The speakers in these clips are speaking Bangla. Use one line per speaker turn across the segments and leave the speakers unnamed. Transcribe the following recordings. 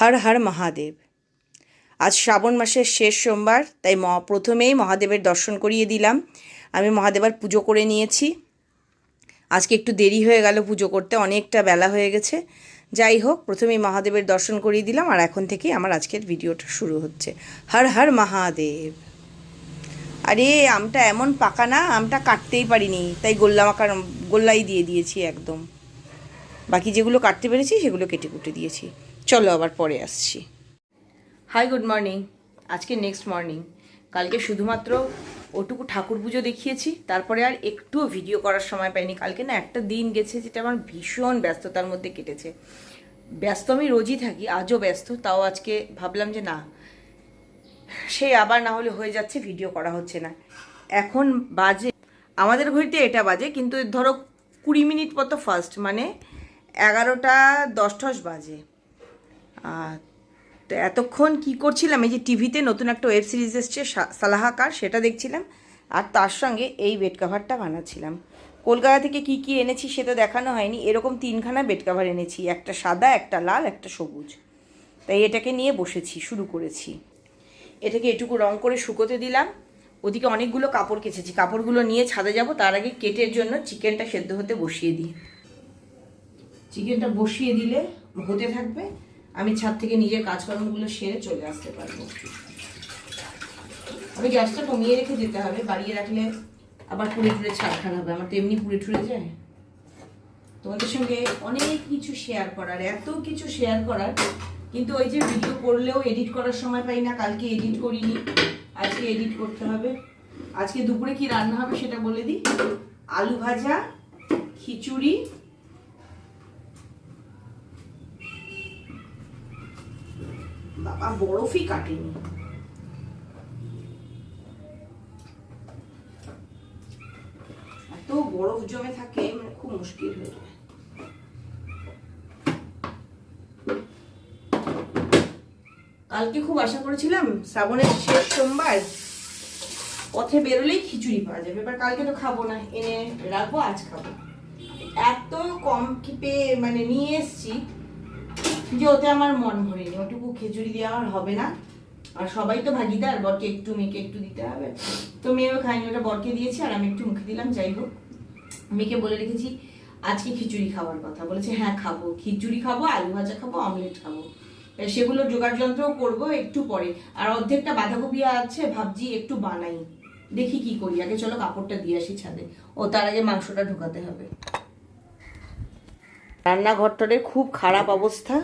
হর হর মহাদেব। আজ শ্রাবণ মাসের শেষ সোমবার, তাই ম, প্রথমেই মহাদেবের দর্শন করিয়ে দিলাম। আমি মহাদেবার পুজো করে নিয়েছি। আজকে একটু দেরি হয়ে গেল পুজো করতে, অনেকটা বেলা হয়ে গেছে। যাই হোক, প্রথমেই মহাদেবের দর্শন করিয়ে দিলাম, আর এখন থেকেই আমার আজকের ভিডিওটা শুরু হচ্ছে। হর হর মহাদেব। আরে, আমটা এমন পাকা না, আমটা কাটতেই পারিনি, তাই গোল্লা মাকার গোল্লাই দিয়ে দিয়েছি একদম। বাকি যেগুলো কাটতে পেরেছি, সেগুলো কেটে কুটে দিয়েছি। চলো আবার পরে আসছি। হাই গুড মর্নিং আজকে নেক্সট মর্নিং কালকে শুধুমাত্র ওটুকু ঠাকুর পুজো দেখিয়েছি, তারপরে আর একটুও ভিডিও করার সময় পাইনি। কালকে না একটা দিন গেছে যেটা আমার ভীষণ ব্যস্ততার মধ্যে কেটেছে। ব্যস্ত আমি রোজই থাকি, আজও ব্যস্ত, তাও আজকে ভাবলাম যে না, সে আবার না হলে হয়ে যাচ্ছে ভিডিও করা হচ্ছে না। এখন বাজে, আমাদের ঘড়িতে এটা বাজে, কিন্তু ধরো কুড়ি মিনিট মতো ফার্স্ট মানে এগারোটা দশ বাজে। তো এতক্ষণ কি করছিলাম? এই যে টিভিতে নতুন একটা ওয়েব সিরিজ এসছে সালাহাকার, সেটা দেখছিলাম। আর তার সঙ্গে এই বেড কাভারটা বানাচ্ছিলাম। কলকাতা থেকে কি কি এনেছি সেটা দেখানো হয়নি। এরকম তিনখানা বেড কাভার এনেছি। একটা সাদা, একটা লাল, একটা সবুজ। তাই এটাকে নিয়ে বসেছি, শুরু করেছি। এটাকে এটুকু রং করে শুকোতে দিলাম। ওদিকে অনেকগুলো কাপড় কেচেছি। কাপড়গুলো নিয়ে ছাদে যাব। তার আগে কেটের জন্য চিকেনটা সেদ্ধ হতে বসিয়ে দিই। চিকেনটা বসিয়ে দিলে হতে থাকবে। আমি ছাদ থেকে নিজের কাজকর্মগুলো সেরে চলে আসতে পারব। আমি গ্যাসটা কমিয়ে রেখে যেতে হবে, বাড়িয়ে রাখলে আবার পুড়ে টুড়ে ছাড়খান হবে। আমার তো এমনি পুড়ে টুড়ে যায়। তোমাদের সঙ্গে অনেক কিছু শেয়ার করার, এত কিছু শেয়ার করার, কিন্তু ওই যে ভিডিও করলেও এডিট করার সময় পাই না, কালকে এডিট করিনি, আজকে এডিট করতে হবে। আজকে দুপুরে কি রান্না হবে সেটা বলে দিই। আলু ভাজা, খিচুড়ি বাবা, বরফই কাটেনি। এত বরফ জমে থাকে মানে খুব মুশকিল হয়ে যায়। কালকে খুব আশা করেছিলাম শ্রাবণের শেষ সোমবার পথে বেরোলেই খিচুড়ি পাওয়া যাবে, এবার কালকে তো খাব না, এনে রাখব, আজ খাব। এত কম কি পেয়ে মানে নিয়ে এসছি যে ওতে আমার মন ভরেনি। ওটুকু খিচুড়ি দিয়ে আমার হবে না। আর সবাই তো ভাগিদার বরকে একটু, মেয়েকে একটু দিতে হবে। তো মেয়েও খায়নি, ওটা বরকে দিয়েছি, আর আমি একটু মুখে দিলাম, যাই হোক। মেয়েকে বলে রেখেছি, আজকে খিচুড়ি খাওয়ার কথা। বলেছে হ্যাঁ খাব। খিচুড়ি খাব, আলু ভাজা খাব, অমলেট খাব। সেগুলো জোগাড় যন্ত্র করব একটু পরে। আর অর্ধেকটা বাঁধাকপি আছে, ভাবছি একটু বানাই। দেখি কি করি। আগে চলো, কাপড়টা দিয়ে আসি ছাদে। ও, তার আগে মাংসটা ঢোকাতে হবে। রান্নাঘরটারে খুব খারাপ অবস্থা।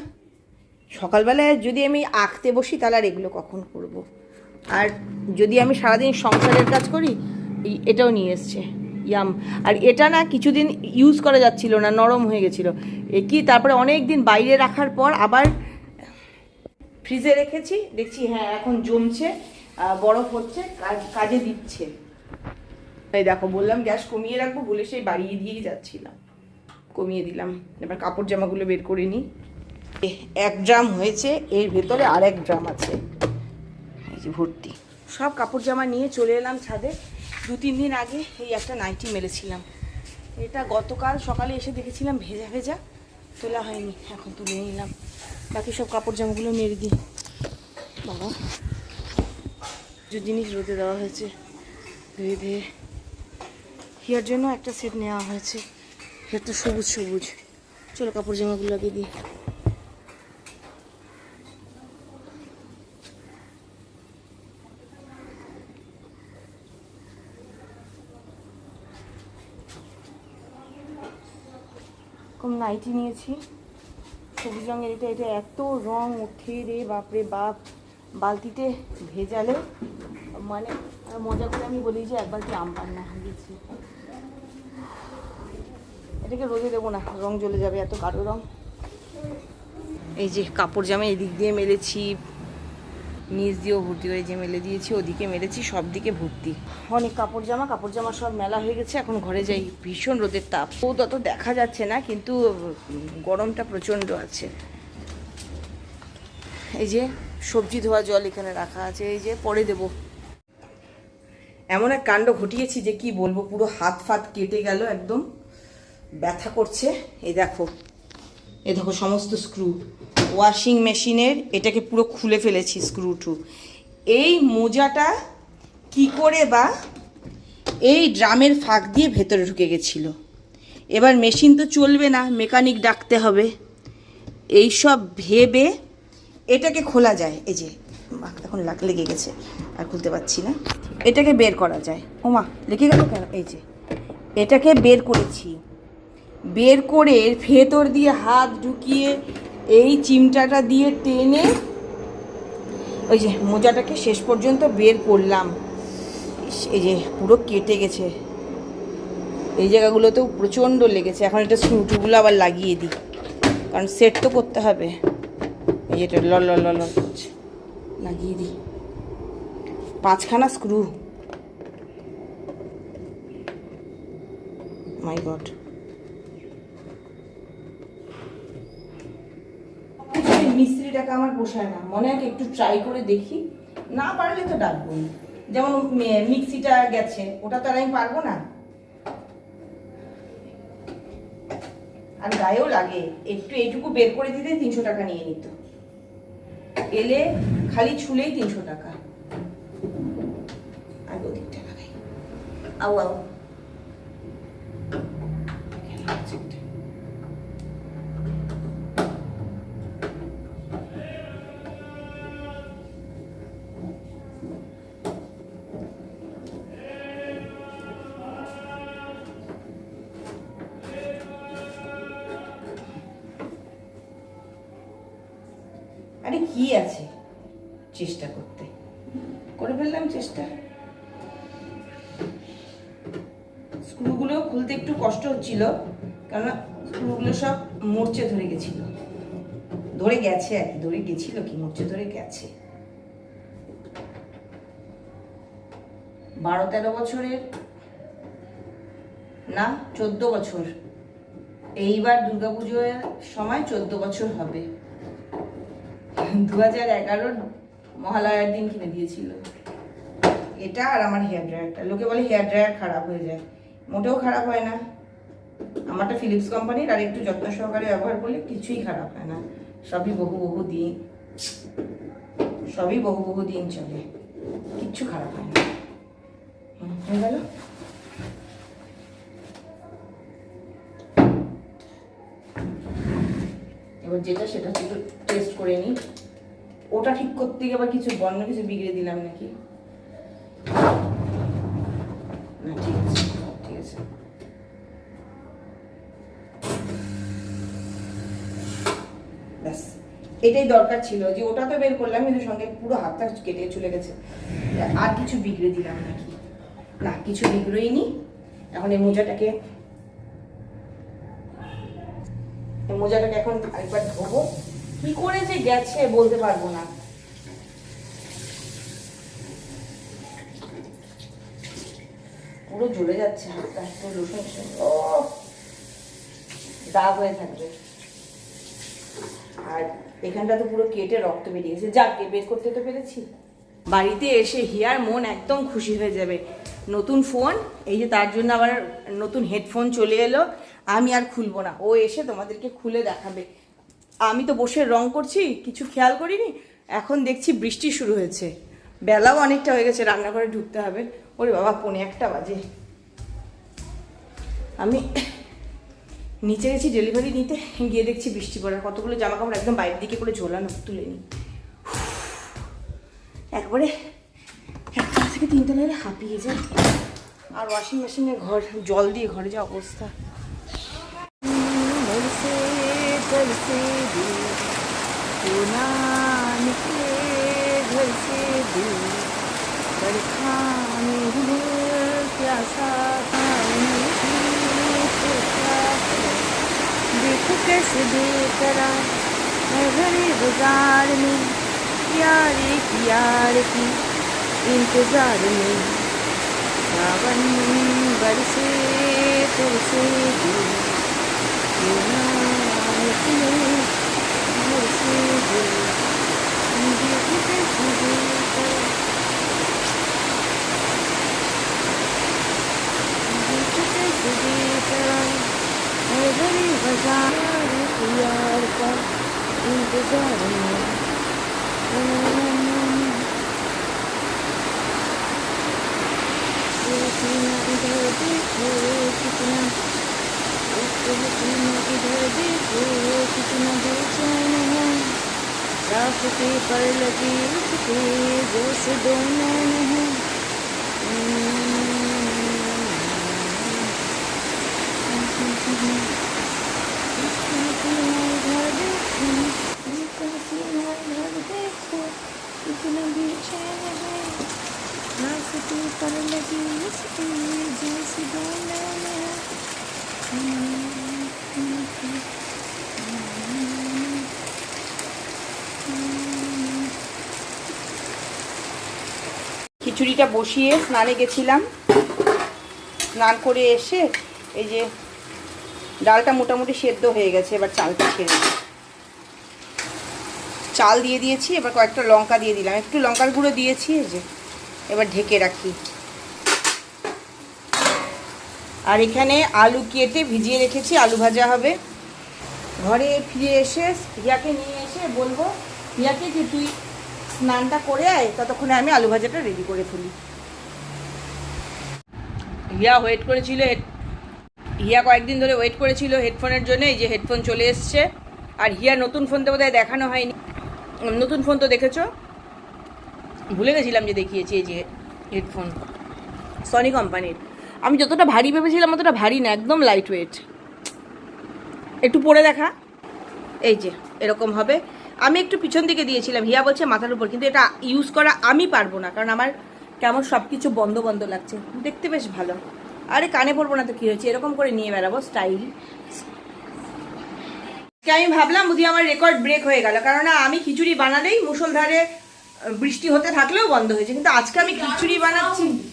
সকালবেলায় যদি আমি আঁকতে বসি, তাহলে আর এগুলো কখন করব। আর যদি আমি সারাদিন সংসারের কাজ করি এটাও নিয়ে এসছে। ইয়াম। আর এটা না কিছুদিন ইউজ করা যাচ্ছিল না, নরম হয়ে গেছিল। কি তারপরে অনেক দিন বাইরে রাখার পর আবার ফ্রিজে রেখেছি। দেখছি হ্যাঁ এখন জমছে বরফ হচ্ছে কাজ- দিচ্ছে। এই দেখো, বললাম গ্যাস কমিয়ে রাখব, বলে সেই বাড়িয়ে দিয়েই যাচ্ছিলাম। কমিয়ে দিলাম। এবার কাপড় জামাগুলো বের করে নিই। এক ড্রাম হয়েছে, এর ভেতরে আর এক ড্রাম আছে। ভর্তি। সব কাপড় জামা নিয়ে চলে এলাম ছাদে। দু, তিন দিন আগে এই একটা নাইটি মেরেছিলাম। এটা গতকাল সকালে এসে দেখেছিলাম ভেজা ভেজা। তোলা হয়নি, এখন তুলে নিলাম। বাকি সব কাপড় জামাগুলো মেরে দিই। বাবা যে জিনিস রোদে দেওয়া হয়েছে। ধুয়ে ধুয়ে। হিয়ার জন্য একটা সেট নেওয়া হয়েছে। একটা সবুজ সবুজ। চলো কাপড় জামাগুলো আগে দিই। কম নাইটি নিয়েছি। সবুজ রঙের এটা এটা এত রং উঠে রে বাপরে বাপ। বালতিতে ভেজালে। মানে মজা করে আমি বলি যে এক বালতি আম পান্না দিয়েছি এটাকে রোদে দেবো না, রং জ্বলে যাবে, এত কারও রং। এই যে কাপড় জামা এদিক দিয়ে মেলেছি নিচ দিয়েও ভর্তি করে যে মেলে দিয়েছি, ওদিকে মেলেছি সব দিকে ভর্তি। অনেক কাপড় জামা কাপড় জামা সব মেলা হয়ে গেছে, এখন ঘরে যাই। ভীষণ রোদের তাপ। ও তত দেখা যাচ্ছে না, কিন্তু গরমটা প্রচণ্ড আছে। এই যে সবজি ধোয়া জল এখানে রাখা আছে, এই যে পরে দেবো। এমন এক কাণ্ড ঘটিয়েছি যে কি বলব, পুরো হাত ফাত কেটে গেল একদম। ব্যথা করছে। এই দেখো এই দেখো সমস্ত স্ক্রু ওয়াশিং মেশিনের এটাকে পুরো খুলে ফেলেছি স্ক্রু টু এই মোজাটা কি করে বা এই ড্রামের ফাঁক দিয়ে ভেতরে ঢুকে গেছিল? এবার মেশিন তো চলবে না মেকানিক ডাকতে হবে। এই সব ভেবে এটাকে খোলা যায়। এই যে এখন লাগ, লেগে গেছে, আর খুলতে পারছি না। এটাকে বের করা যায়। ও মা, লেগে গেল কেন? এই যে, এটাকে বের করেছি। বের করে ভেতর দিয়ে হাত ঢুকিয়ে এই চিমটাটা দিয়ে টেনে ওই যে মোজাটাকে শেষ পর্যন্ত বের করলাম। এই যে পুরো কেটে গেছে। এই জায়গাগুলোতেও প্রচণ্ড লেগেছে। এখন এটা স্ক্রুটুগুলো আবার লাগিয়ে দিই। কারণ সেট তো করতে হবে। এই এটা লল লল লল লাগিয়ে দিই। পাঁচখানা স্ক্রু মাই গড মিস্ত্রিটাকে আমার পোষায় না। মনে হয় একটু ট্রাই করে দেখি। না পারলে তো ডাকবো যেমন মিক্সিটা গেছে, ওটা তো আর আমি পারব না। আর গায়েও লাগে। একটু এইটুকু বের করে দিতে তিনশো টাকা নিয়ে নিত। এলে খালি ছুলেই তিনশো টাকা। আর ওদিকটা লাগাই। আও আও আছে চেষ্টা করতে? করে ফেললাম চেষ্টা। স্ক্রুগুলো খুলতে একটু কষ্ট হচ্ছিল, কেননা স্ক্রুগুলো সব মরচে ধরে গেছিল। ধরে গেছে আর ধরে গেছিল কি, মরচে ধরে গেছে। বারো তেরো বছরের না, চোদ্দ বছর। এইবার দুর্গাপুজোর সময় চোদ্দ বছর হবে। দু হাজার এগারোর মহালয়ার দিন কিনে দিয়েছিল। এটা আর আমার হেয়ার ড্রায়ারটা লোকে বলে হেয়ার ড্রায়ার খারাপ হয়ে যায়। মোটেও খারাপ হয় না। আমারটা ফিলিপস কোম্পানির আর একটু যত্ন সহকারে ব্যবহার করলে কিছুই খারাপ হয় না। সবই বহু বহু দিন, সবই বহু বহু দিন চলে। কিচ্ছু খারাপ হয় না। হয়ে গেল? যেটা, সেটা একটু টেস্ট করে নিই। ওটা ঠিক করতে গিয়ে আবার কিছু বন্য, কিছু বিগড়ে দিলাম নাকি? ঠিক আছে ঠিক আছে। ব্যাস, এটাই দরকার ছিল যে ওটা তো বের করলাম, কিন্তু সঙ্গে পুরো হাতটা কেটে চলে গেছে। আর কিছু বিগড়ে দিলাম নাকি? না, কিছু বিগড়েই নি। এখন এই মোজাটাকে এই মোজাটাকে এখন একবার ধোবো। কি করে যে গেছে বলতে পারব না। পুরো জ্বলে যাচ্ছে দাগ হয়ে থাকবে। আর এখানটা তো পুরো কেটে রক্ত বেরিয়ে গেছে। যাক বের করতে তো পেরেছি। বাড়িতে এসে হিয়ার মন একদম খুশি হয়ে যাবে। নতুন ফোন, এই যে তার জন্য আবার নতুন হেডফোন চলে এলো। আমি আর খুলবো না। ও এসে তোমাদেরকে খুলে দেখাবে। আমি তো বসে রং করছি, কিছু খেয়াল করিনি। এখন দেখছি বৃষ্টি শুরু হয়েছে। বেলাও অনেকটা হয়ে গেছে, রান্নাঘরে ঢুকতে হবে। ওরে বাবা, পনে একটা বাজে। আমি নিচে গেছি ডেলিভারি নিতে, গিয়ে দেখছি বৃষ্টি পড়ার কতগুলো জামা কাপড় একদম বাইরের দিকে করে ঝোলানো তুলে নিই একবারে একতলা থেকে তিনতলা হাঁপিয়ে যায়। আর ওয়াশিং মেশিনে ঘর, জল দিয়ে ঘরে যা অবস্থা। बरसे दूर तो ना निकले घर से दूर बरखा में दिल प्यासा पानी की क्या है देखो कैसे बेकरा है भरे बाजार में यारे की यार की इंतजार में सावन बरसे बरसे दूर इंतजार रुकती कितना बेचैन पर लगी उसके दोस्त दो नैन है। খিচুড়িটা বসিয়ে স্নানে গেছিলাম। স্নান করে এসে এই যে ডালটা মোটামুটি সেদ্ধ হয়ে গেছে, এবার চালটা ছেড়ে চাল দিয়ে দিয়েছি, এবার কয়েকটা লঙ্কা দিয়ে দিলাম। একটু লঙ্কার গুঁড়ো দিয়েছি, এই যে এবার ঢেকে রাখি। আর এখানে আলু কেটে ভিজিয়ে রেখেছি, আলু ভাজা হবে। ঘরে ফিরে এসে হিয়াকে নিয়ে এসে বলব হিয়াকে যে তুই স্নানটা করে আয়, ততক্ষণে আমি আলু ভাজাটা রেডি করে ফেলি। হিয়া ওয়েট করেছিল হিয়া কয়েকদিন ধরে ওয়েট করেছিল হেডফোনের জন্য, এই যে হেডফোন চলে এসছে। আর হিয়া নতুন ফোন তো বোধহয় দেখানো হয়নি। নতুন ফোন তো দেখেছ? ভুলে গেছিলাম যে দেখিয়েছি এই যে হেডফোন সনি কোম্পানির আমি যতটা ভারী ভেবেছিলাম, অতটা ভারী না, একদম লাইট ওয়েট একটু পরে দেখা। এই যে, এরকম হবে। আমি একটু পিছন দিকে দিয়েছিলাম, হিয়া বলছে মাথার উপর, কিন্তু এটা ইউজ করা আমি পারব না, কারণ আমার কেমন সব কিছু বন্ধ বন্ধ লাগছে। দেখতে বেশ ভালো। আরে কানে পড়ব না তো, কী হয়েছে? এরকম করে নিয়ে বেড়াবো স্টাইল আমি ভাবলাম বুঝি আমার রেকর্ড ব্রেক হয়ে গেল কারণ আমি খিচুড়ি বানালেই মুসলধারে বৃষ্টি হতে থাকলেও বন্ধ হয়েছে। কিন্তু আজকে আমি খিচুড়ি বানাচ্ছি।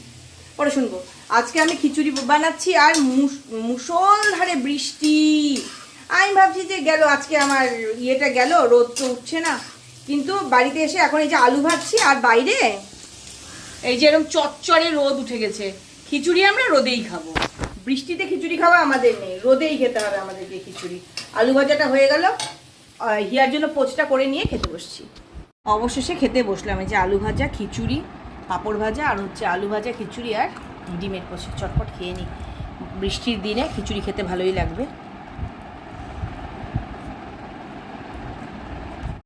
পরে শুনব। আজকে আমি খিচুড়ি বানাচ্ছি আর মুস- মুষলধারে বৃষ্টি। আমি ভাবছি যে গেল আজকে আমার ইয়েটা গেল রোদ তো উঠছে না। কিন্তু বাড়িতে এসে এখন এই যে আলু ভাজছি আর বাইরে? এই যে এরকম চচ্চরে রোদ উঠে গেছে খিচুড়ি আমরা রোদেই খাব। বৃষ্টিতে খিচুড়ি খাওয়া আমাদের নেই রোদেই খেতে হবে আমাদেরকে খিচুড়ি। আলু ভাজাটা হয়ে গেল হিয়ার জন্য পোচটা করে নিয়ে খেতে বসছি। অবশেষে খেতে বসলাম এই যে আলু ভাজা খিচুড়ি পাঁপড় ভাজা আর হচ্ছে আলু ভাজা খিচুড়ি আর ডিমের পোচ। চটপট খেয়ে নিই। বৃষ্টির দিনে খিচুড়ি খেতে ভালোই লাগবে।